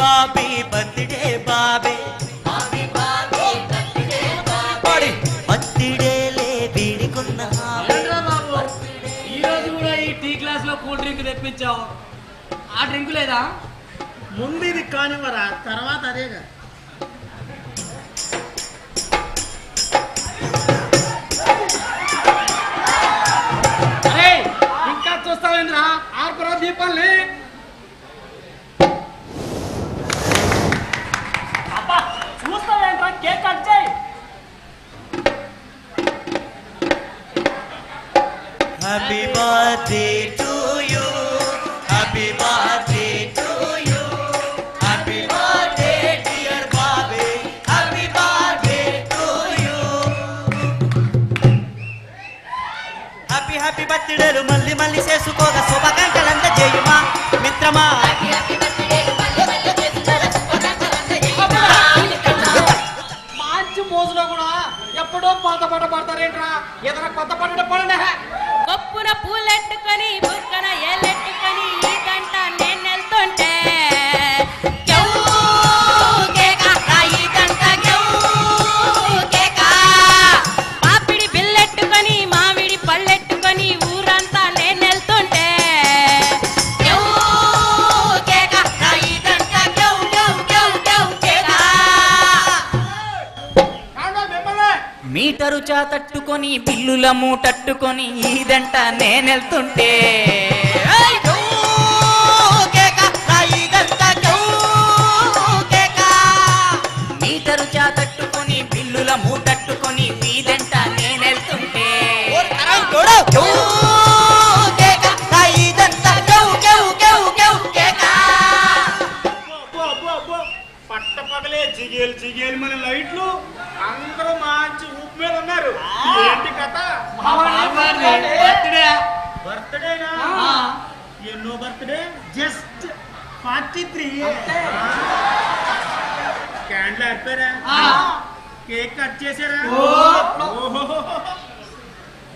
Bobby birthday బాబే. బర్త్డేలే వీడికున్నా ఈ రోజు కూడా ఈ టీ క్లాస్లో కూల్ డ్రింక్ తెప్పించావు. ఆ డ్రింక్ లేదా? ముందు ఇది కానివ్వరా? తర్వాత అదేగా. అరే ఇంకా చూస్తావేంద్రా? ఆర్పురా దీపాల్ని. కేక్ కట్ చేయి. Happy birthday to you happy birthday to happy birthday dear బాబే హ్యాపీ బర్త్డే టు హ్యాపీ హ్యాపీ బర్త్డేలు మళ్ళీ మళ్ళీ చేసుకోగా. శుభాకాంక్షలంత చేయుమా మిత్రమా? ఎప్పుడో పాత పాట పాడతారేంట్రా? ఏదైనా కొత్త పాట పడండి. కొప్పున పూలెట్టుకొని బుక్క మీటరు చా తట్టుకొని బిల్లుల మూటట్టుకొని ఈదంట నేనెళ్తుంటే. మీటరు చా తట్టుకొని బిల్లుల మూటట్టుకొని వీధంట నేనెళ్తుంటే. పట్ట పగలే జిగేలు జిగేలు మన లైట్లు. అందరూ మంచి ఊపు మీద ఉన్నారు ఏంటి కథ? బర్త్డే. బర్త్డేనా ఎన్నో birthday? Just forty three candle ఆడిపోయారా. Cake cut చేశారా?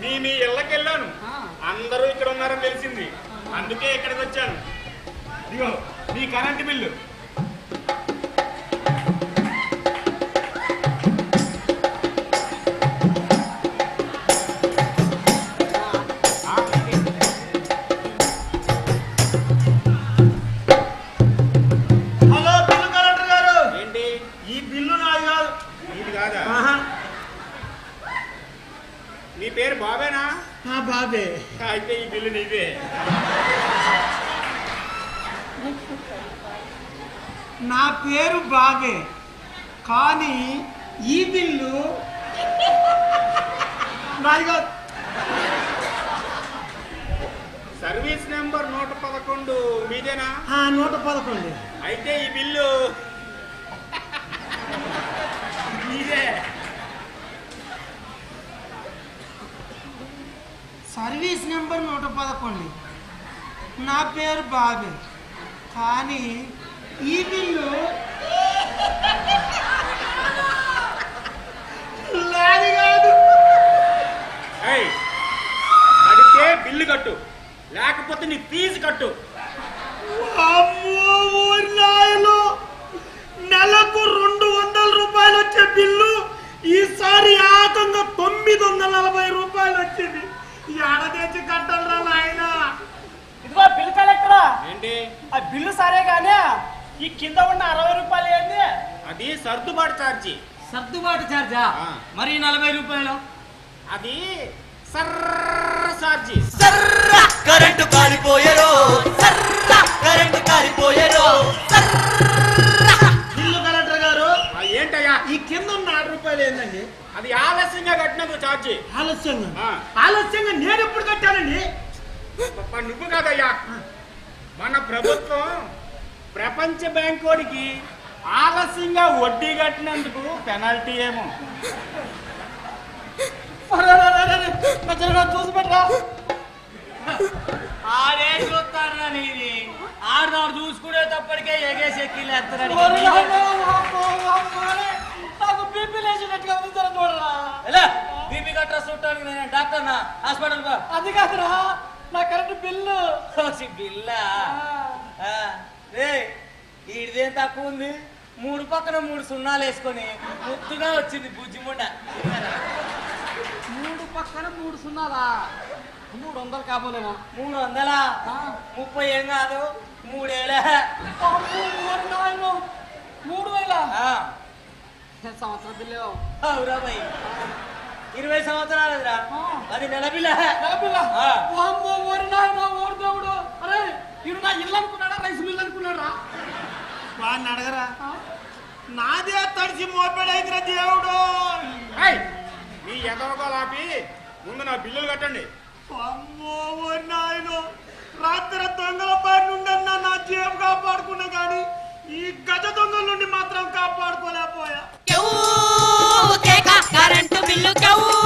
మీ ఇళ్ళకి వెళ్ళాను. అందరూ ఇక్కడ ఉన్నారని తెలిసింది. అందుకే ఇక్కడికి వచ్చాను. ఇదిగో మీ కరెంట్ బిల్లు. ఈ బిల్లు నాది కాదు. ఇది కాదా? నీ పేరు బాబేనా? బాబే. అయితే ఈ బిల్లు నీదే. నా పేరు బాబే. కానీ ఈ బిల్లు నాది కాదు. సర్వీస్ నెంబర్ నూట పదకొండు మీదేనా? నూట పదకొండు. అయితే ఈ బిల్లు మీదే సర్వీస్ నెంబర్ నూట పదకొండు. నా పేరు బాబే. కానీ ఈ బిల్లు నాది కాదు ఏయ్, కడితే బిల్లు కట్టు లేకపోతే నీ ఫీజు కట్టు అమ్మో ఊరి నాయలు నెలకు రెండు వందల రూపాయలు వచ్చే బిల్లు ఈసారి ఏకంగా తొమ్మిది వందల నలభై రూపాయలు వచ్చింది ఎడదెచ్చి కట్టాలరా నాయన ఇదిగో బిల్ కలెక్టరా ఏంటి ఆ బిల్లు సరే గానీ ఈ కింద ఉన్న అరవై రూపాయలు ఏంది? అది సర్దుబాటు ఛార్జీ. సర్దుబాటు చార్జా ఆ. మరి నలభై రూపాయలు? అది సర్ర ఛార్జీ. సర్ర కరెంటు కాలిపోయారో సర్ర కరెంటు కాలిపోయారో బిల్లు కలెక్టర్ గారు ఏంటయ్యా? ఈ కింద ఉన్న ఆరు రూపాయలు ఏందండి? అది ఆలస్యంగా కట్టినందుకు ఛార్జీ. ఆలస్యంగా? ఆ. ఆలస్యంగా నేను ఎప్పుడు కట్టానండి? నువ్వు కాదయ్యా. మన ప్రభుత్వం ప్రపంచ బ్యాంక్ వాడికి ఆలస్యంగా వడ్డీ కట్టినందుకు పెనాల్టీ ఏమో. చూసి పెట్టరా ఆడే చూస్తారా నీది? ఆడదాడు చూసుకునే తప్పటికే ఎగేసి ఎక్కిలేస్తున్నాడు నాకు బీపీ గట్రా చూడటానికి నేను డాక్టర్ నా హాస్పిటల్ బా అది కాదురా నా కరెంట్ బిల్లు. బిల్లా. ఈడిదేం తక్కువ ఉంది? మూడు పక్కన మూడు సున్నాలు వేసుకొని ముద్దుగా వచ్చింది బుజ్జిముండ మూడు. పక్కన మూడు సున్నాలా? మూడు వందలు కాబోలేమో. మూడు వందల? ముప్పై ఏం కాదు మూడేళ్ళ. మూడు వేల. ఆ, సంవత్సరం బిల్లు అవురా భయ్ ఇరవై సంవత్సరాలురా అది నెల పిల్ల. ఆ. ఓరి ఇడు నా ఇల్లు అనుకున్నాడా రైస్ మిల్ అనుకున్నాడా? వాడిని అడగరా? నాదే తడిచి మోపెడైతురా దేవుడు. మీ ఎదవగోలాపి ముందు నా బిల్లులు కట్టండి. అమ్మో నాయనో. రాత్రి దొంగల పాటి నుండి నా జీవం కాపాడుకున్నా కానీ ఈ గజ దొంగల నుండి మాత్రం కాపాడుకోలేకపోయా. Current bill కవ్వు.